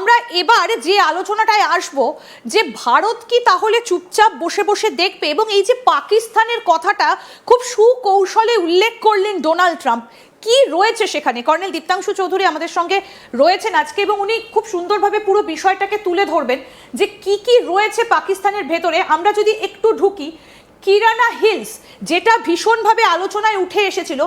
আমরা এবার যে আলোচনাটায় আসব, যে ভারত কি তাহলে চুপচাপ বসে বসে দেখবে এবং এই যে পাকিস্তানের কথাটা খুব সুকৌশলে উল্লেখ করলেন ডোনাল্ড ট্রাম্প, কি রয়েছে সেখানে? কর্নেল দীপ্তাংশু চৌধুরী আমাদের সঙ্গে রয়েছেন আজকে এবং উনি খুব সুন্দরভাবে পুরো বিষয়টাকে তুলে ধরবেন যে কি কি রয়েছে পাকিস্তানের ভেতরে। আমরা যদি একটু ঢুকি, কিরানা হিলস, যেটা ভীষণভাবে আলোচনায় উঠে এসেছিল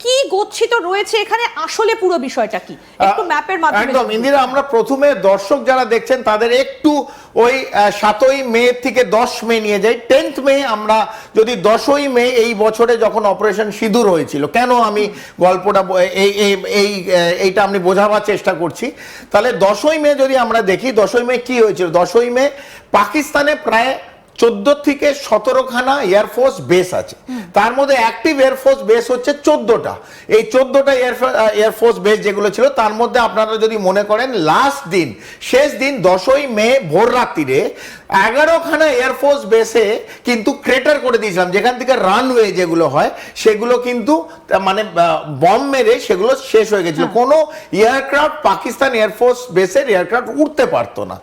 কি গচ্ছিত রয়েছে এখানে? আসলে পুরো বিষয়টা কি? একটু ম্যাপের মাধ্যমে একদম। ইন্দিরা আমরা প্রথমে দর্শক যারা দেখছেন তাদের একটু ওই সাতই মে থেকে দশ মে নিয়ে যাই। টেন্থ মে আমরা যদি দশই মে এই বছরে যখন অপারেশন সিঁদুর হয়েছিল কেন আমি গল্পটা এই এই- এই এইটা আমি বোঝাবার চেষ্টা করছি? তাহলে দশই মে যদি আমরা দেখি দশই মে কি হয়েছিল? দশই মে পাকিস্তানে প্রায় চোদ্দ থেকে সতেরোখানা এয়ারফোর্স বেস আছে। তার মধ্যে অ্যাক্টিভ এয়ারফোর্স বেস হচ্ছে চোদ্দটা। এই চোদ্দটা এয়ারফোর্স বেস যেগুলো ছিল তার মধ্যে আপনারা যদি মনে করেন লাস্ট দিন শেষ দিন দশই মে ভোর রাত্রিরে এগারোখানা এয়ারফোর্স বেসে কিন্তু ক্রেটার করে দিয়েছিলাম। যেখান থেকে রানওয়ে যেগুলো হয় সেগুলো কিন্তু মানে বম মেরে সেগুলো শেষ হয়ে গেছিল। কোনো এয়ারক্রাফট পাকিস্তান এয়ারফোর্স বেসের এয়ারক্রাফট উঠতে পারতো না।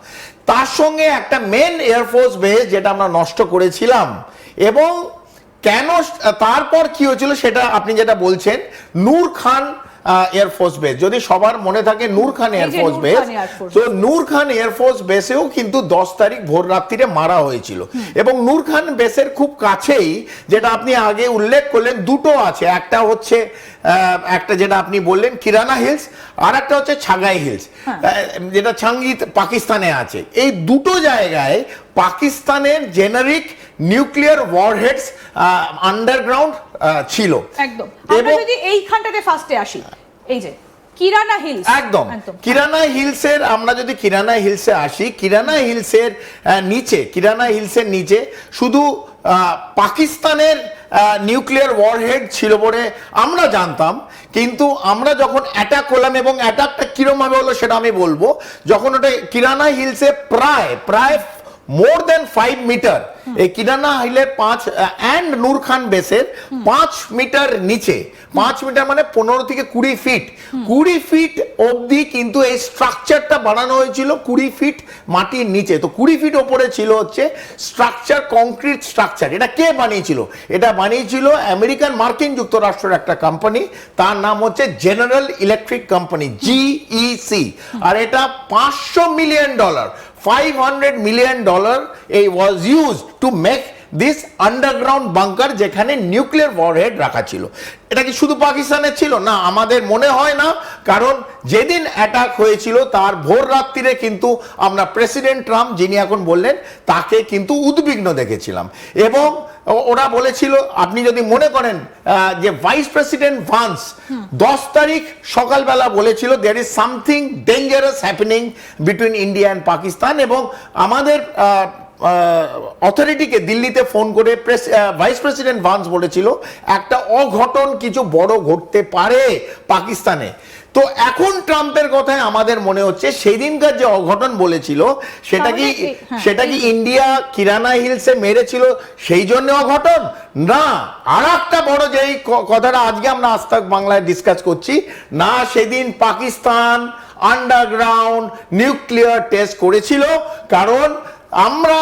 তার সঙ্গে একটা মেন এয়ারফোর্স বেস যেটা আমরা নষ্ট করেছিলাম। এবং কেন তারপর কি হয়েছিল সেটা আপনি যেটা বলছেন নূর খান এয়ারফোর্স বেস যদি সবার মনে থাকে নূর খান এয়ারফোর্স বেস তো নূর খান এয়ারফোর্স বেসেও কিন্তু দশ তারিখ ভোর রাত্রিরে মারা হয়েছিল। এবং নূর খান বেসের খুব কাছেই যেটা আপনি আগে উল্লেখ করলেন দুটো আছে। একটা হচ্ছে আহ, একটা যেটা আপনি বললেন কিরানা হিলস আর একটা হচ্ছে ছাগাই হিলস হ্যাঁ। যেটা ছাঙ্গি পাকিস্তানে আছে। এই দুটো জায়গায় পাকিস্তানের জেনারিক নিউক্লিয়ার ওয়ারহেডস আন্ডারগ্রাউন্ড ছিল। একদম। আমরা যদি এইখানটাতে ফার্স্টে আসি এই যে কিরানা হিলস একদম। কিরানা হিলসের আমরা যদি কিরানা হিলসে আসি কিরানা হিলসের নিচে কিরানা হিলসের নিচে শুধু আহ, পাকিস্তানের নিউক্লিয়ার ওয়ারহেড ছিল বলে আমরা জানতাম কিন্তু আমরা যখন অ্যাটাক করলাম এবং অ্যাটাকটা কিরম ভাবে হলো সেটা আমি বলব যখন ওটা কিরানা হিলসে প্রায় প্রায় মোর দেন ফাইভ মিটার এই কিরানা হিলের পাঁচ অ্যান্ড নূর খান বেসের পাঁচ মিটার নিচে। পাঁচ মিটার মানে পনেরো থেকে কুড়ি ফিট কুড়ি ফিট অবধি কিন্তু এই স্ট্রাকচারটা বানানো হয়েছিল কুড়ি ফিট মাটির নিচে। তো কুড়ি ফিট ওপরে ছিল হচ্ছে স্ট্রাকচার কংক্রিট স্ট্রাকচার এটা কে বানিয়েছিল? এটা বানিয়েছিল আমেরিকান মার্কিন যুক্তরাষ্ট্রের একটা কোম্পানি তার নাম হচ্ছে জেনারেল ইলেকট্রিক কোম্পানি জিইসি আর এটা পাঁচশো মিলিয়ন ডলার 500 মিলিয়ন ডলার এই was use to make this underground bunker যেখানে নিউক্লিয়ার ওয়ারহেড রাখা ছিল। এটা কি শুধু পাকিস্তানের ছিল? না, আমাদের মনে হয় না, কারণ যেদিন অ্যাটাক হয়েছিল, তার ভোর রাত্রিরে কিন্তু আমরা প্রেসিডেন্ট ট্রাম্প যিনি এখন বললেন, তাকে কিন্তু উদ্বিগ্ন দেখেছিলাম। এবং ওরা বলেছিল, আপনি যদি মনে করেন যে ভাইস প্রেসিডেন্ট ভান্স দশ তারিখ সকালবেলা বলেছিল there is something dangerous happening between India and Pakistan এবং আমাদের অথরিটিকে দিল্লিতে ফোন করে প্রেস ভাইস প্রেসিডেন্ট ভান্স বলেছিল একটা অঘটন কিছু বড় ঘটতে পারে পাকিস্তানে। তো এখন ট্রাম্পের কথায় আমাদের মনে হচ্ছে সেই দিনকার যে অঘটন বলেছিল সেটা কি হ্যাঁ, সেটা কি ইন্ডিয়া কিরানা হিলসে মেরেছিল সেই জন্য অঘটন? না আর একটা বড় যেই কথাটা আজকে আমরা আস্তাক বাংলায় ডিসকাস করছি না সেদিন পাকিস্তান আন্ডারগ্রাউন্ড নিউক্লিয়ার টেস্ট করেছিল কারণ আমরা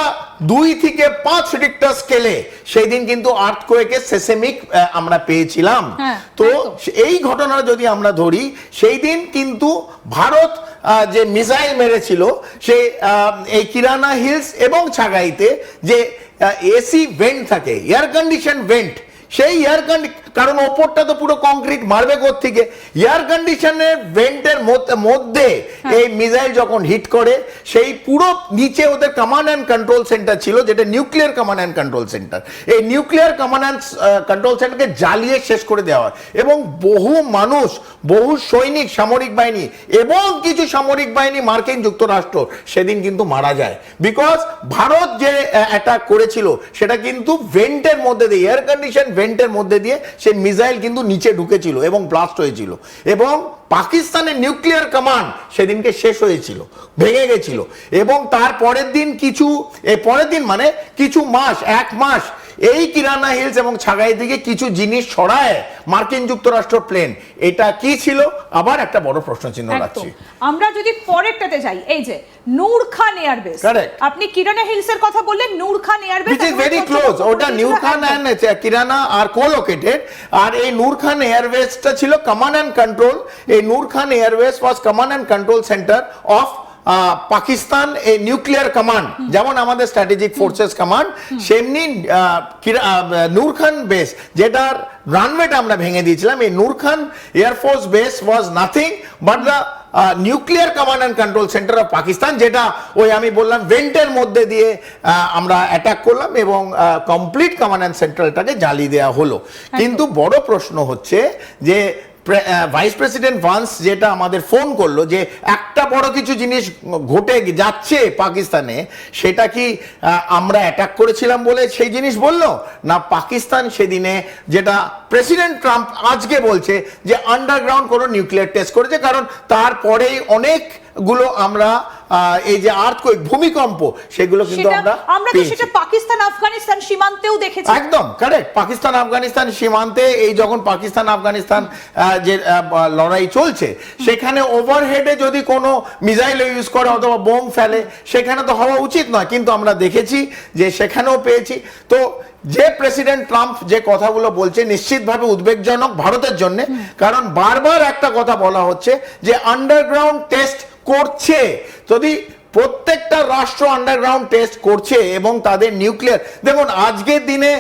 দুই থেকে পাঁচ রিক্টার স্কেলে সেই দিন কিন্তু আর্থকোয়েকের সেসেমিক আমরা পেয়েছিলাম। হ্যাঁ, তো এই ঘটনা যদি আমরা ধরি সেই দিন কিন্তু ভারত যে মিসাইল মেরেছিল সে এই কিরানা হিলস এবং ছাগাইতে যে এসি ভেন্ট থাকে এয়ার কন্ডিশন ভেন্ট সেই এয়ার কন্ডি কারণ ওপরটা তো পুরো কংক্রিট মারবে থেকে এয়ার কন্ডিশনের ভেন্টের মধ্যে এই মিসাইল যখন হিট করে সেই পুরো নিচে ওদের কমান্ড অ্যান্ড কন্ট্রোল সেন্টার ছিল যেটা nuclear command and control centre এই নিউক্লিয়ার কমান্ড অ্যান্ড কন্ট্রোল সেন্টারকে জ্বালিয়ে শেষ করে দেওয়া হয়। এবং বহু মানুষ বহু সৈনিক সামরিক বাহিনী এবং কিছু সামরিক বাহিনী মার্কিন যুক্তরাষ্ট্র সেদিন কিন্তু মারা যায়। বিকজ ভারত যে অ্যাটাক করেছিল সেটা কিন্তু ভেন্টের মধ্যে দিয়ে এয়ার কন্ডিশন ভেন্টের মধ্যে দিয়ে সে মিসাইল কিন্তু নিচে ঢুকেছিল এবং ব্লাস্ট হয়েছিল। এবং পাকিস্তানের নিউক্লিয়ার কমান্ড সেদিনকে শেষ হয়েছিল ভেঙে গেছিল। এবং তার পরের দিন কিছু এই পরের দিন মানে কিছু মাস এক মাস এই কিরানা হিলস এবং ছাগাই থেকে কিছু জিনিস ছড়ায় মার্কিন যুক্তরাষ্ট্র প্লেন। এটা কি ছিল? আবার একটা বড় প্রশ্ন চিহ্ন রাখছি আমরা যদি পরেরটাতে যাই এই যে নূর খান এয়ারবেস. আপনি কিরানা হিলস এর কথা বললেন Nur Khan airbase which is very close ওটা নিউ খান অ্যান্ড কিরানা আর কোলোকেটেড আর এই নূর খান এয়ারওয়েজটা ছিল কমান্ড অ্যান্ড কন্ট্রোল এই Nur Khan airways was command and control centre of Pakistan এই নিউক্লিয়ার কমান্ড যেমন আমাদের স্ট্র্যাটেজিক ফোর্সেস কমান্ড সেমনি নূর খান বেস যেটার রানওয়েটা আমরা ভেঙে দিয়েছিলাম এই Nur Khan air force base was nothing but the nuclear command and control centre of Pakistan যেটা ওই আমি বললাম ভেন্টের মধ্যে দিয়ে আমরা অ্যাটাক করলাম এবং কমপ্লিট কমান্ড অ্যান্ড সেন্ট্রালটাকে জ্বালিয়ে দেওয়া হলো। কিন্তু বড় প্রশ্ন হচ্ছে যে ভাইস প্রেসিডেন্ট ভান্স যেটা আমাদের ফোন করল যে একটা বড় কিছু জিনিস ঘটে যাচ্ছে পাকিস্তানে, সেটা কি আমরা অ্যাটাক করেছিলাম বলে সেই জিনিস বলল? না, পাকিস্তান সেদিনে যেটা প্রেসিডেন্ট ট্রাম্প আজকে বলছে যে আন্ডারগ্রাউন্ড কোনো নিউক্লিয়ার টেস্ট করেছে, কারণ তারপরেই অনেকগুলো আমরা এই যে আর্থকোয়েক ভূমিকম্প সেগুলো কিন্তু আমরা আমরা তো সেটা পাকিস্তান আফগানিস্তান সীমান্তেও দেখেছি। একদম কারেক্ট পাকিস্তান আফগানিস্তান সীমান্তে এই যখন পাকিস্তান আফগানিস্তান যে লড়াই চলছে সেখানে ওভারহেডে যদি কোনো মিসাইল ইউজ করে অথবা বোম ফেলে সেখানে তো হওয়া উচিত নয়। কিন্তু আমরা দেখেছি যে সেখানেও পেয়েছি। তো যে প্রেসিডেন্ট ট্রাম্প যে কথাগুলো বলছে নিশ্চিতভাবে উদ্বেগজনক ভারতের জন্য। কারণ বারবার একটা কথা বলা হচ্ছে যে আন্ডারগ্রাউন্ড টেস্ট করছে। যদি প্রত্যেকটা রাষ্ট্র আন্ডারগ্রাউন্ড টেস্ট করছে এবং তাদের নিউক্লিয়ার দেখুন, আজকের দিনে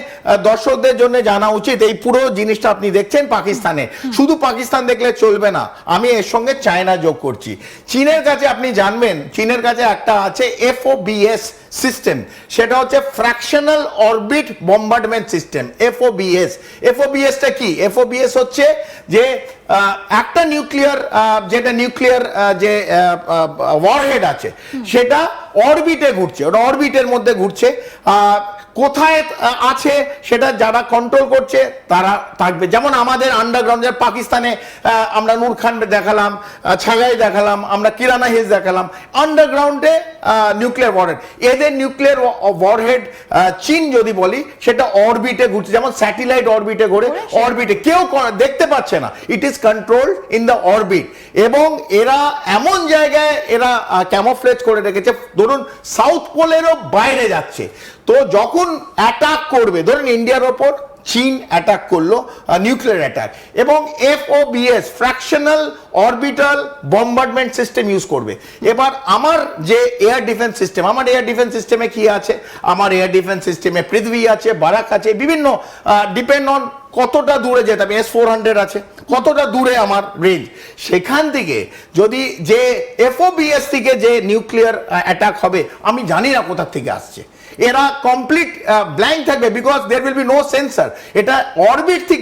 দর্শকদের জন্য জানা উচিত এই পুরো জিনিসটা আপনি দেখছেন পাকিস্তানে। শুধু পাকিস্তান দেখলে চলবে না, আমি এর সঙ্গে চায়না যোগ করছি। চীনের কাছে আপনি জানবেন, চীনের কাছে একটা আছে এফওবিএস সিস্টেম সেটা হচ্ছে fractional orbit bombardment system FOBS এফওবিএসটা কি? এফওবিএস হচ্ছে যে একটা নিউক্লিয়ার যেটা নিউক্লিয়ার যে ওয়ারহেড আছে সেটা অরবিটে ঘুরছে ওটা অরবিটের মধ্যে ঘুরছে কোথায় আছে সেটা যারা কন্ট্রোল করছে তারা থাকবে। যেমন আমাদের আন্ডারগ্রাউন্ড পাকিস্তানে আমরা নূর খান দেখালাম ছাগাই দেখালাম আমরা কিরানা হিলস দেখালাম। আন্ডারগ্রাউন্ডে নিউক্লিয়ার ওয়ারহেড এদের নিউক্লিয়ার ওয়ারহেড চীন যদি বলি সেটা অরবিটে ঘুরছে। যেমন স্যাটেলাইট অরবিটে ঘুরে অরবিটে কেউ দেখতে পাচ্ছে না। It is control in the orbit এবং এরা এমন জায়গায় এরা ক্যামোফ্লেজ করে রেখেছে। ধরুন সাউথ পোলেরও বাইরে যাচ্ছে। তো যখন অ্যাটাক করবে, ধরুন ইন্ডিয়ার ওপর চীন অ্যাটাক করল নিউক্লিয়ার অ্যাটাক এবং FOBS fractional orbital bombardment system use করবে। এবার আমার যে এয়ার ডিফেন্স সিস্টেম আমার এয়ার ডিফেন্স সিস্টেমে কি আছে? আমার এয়ার ডিফেন্স সিস্টেমে পৃথিবী আছে, বারাক আছে, বিভিন্ন ডিপেন্ড অন কতটা দূরে যেতে হবে এস ফোর হান্ড্রেড আছে, কতটা দূরে আমার রেঞ্জ সেখান থেকে যদি যে এফওবিএস থেকে যে নিউক্লিয়ার অ্যাটাক হবে, আমি জানি না কোথা থেকে আসছে। এরা কমপ্লিট ব্ল্যাঙ্ক থাকবে because there will be no sensor এটা অরবিট থেকে